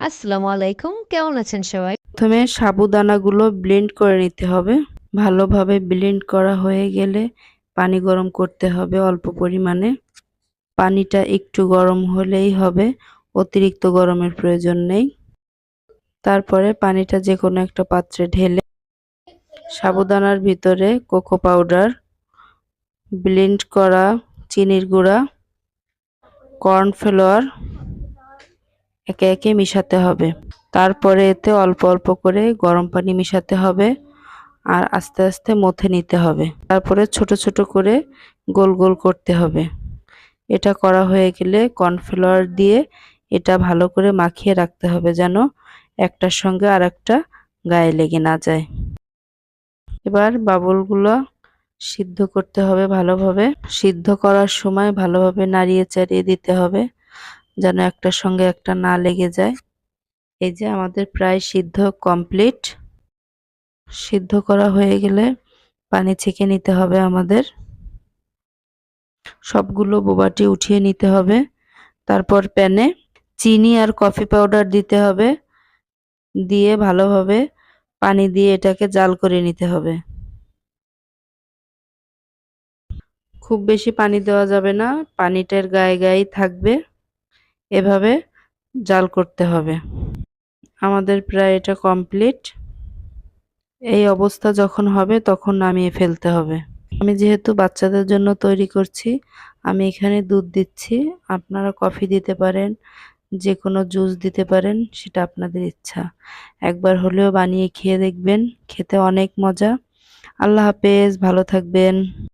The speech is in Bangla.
আসসালামু আলাইকুম, কেমন আছেন সবাই? প্রথমে সাবুদানাগুলো ব্লেন্ড করে নিতে হবে। ভালোভাবে ব্লেন্ড করা হয়ে গেলে পানি গরম করতে হবে অল্প পরিমাণে। পানিটা একটু গরম হলেই হবে, অতিরিক্ত গরমের প্রয়োজন নেই। তারপরে পানিটা যে কোনো একটা পাত্রে ঢেলে সাবুদানার ভিতরে কোকো পাউডার ব্লেন্ড করা চিনির গুঁড়া কর্নফ্লাওয়ার একে একে মিশাতে হবে। তারপরে এতে অল্প অল্প করে গরম পানি মিশাতে হবে আর আস্তে আস্তে মথে নিতে হবে। তারপরে ছোট ছোট করে গোল গোল করতে হবে। এটা করা হয়ে গেলে কর্নফ্লাওয়ার দিয়ে এটা ভালো করে মাখিয়ে রাখতে হবে যেন একটার সঙ্গে আর একটা গায়ে লেগে না যায়। এবার বাবলগুলো সিদ্ধ করতে হবে ভালোভাবে। সিদ্ধ করার সময় ভালোভাবে নাড়িয়ে চাড়িয়ে দিতে হবে। যেন একটার সঙ্গে একটা না লেগে যায়। এই যে আমাদের প্রায় সিদ্ধ কমপ্লিট। সিদ্ধ করা হয়ে গেলে পানি ছেঁকে নিতে হবে আমাদের। সবগুলো বোবাটি উঠিয়ে নিতে হবে। তারপর প্যানে চিনি আর কফি পাউডার দিতে হবে। দিয়ে ভালোভাবে পানি দিয়ে এটাকে জাল করে নিতে হবে। খুব বেশি পানি দেওয়া যাবে না। পানিটার গায়ে গায়েই থাকবে। এভাবে জাল করতে হবে। আমাদের প্রায় এটা কমপ্লিট। এই অবস্থা যখন হবে তখন নামিয়ে ফেলতে হবে। আমি যেহেতু বাচ্চাদের জন্য তৈরি করছি, আমি এখানে দুধ দিচ্ছি। আপনারা কফি দিতে পারেন যে কোনো জুস দিতে পারেন, সেটা আপনাদের ইচ্ছা। একবার হলেও বানিয়ে খেয়ে দেখবেন, খেতে অনেক মজা। আল্লাহ হাফেজ, ভালো থাকবেন।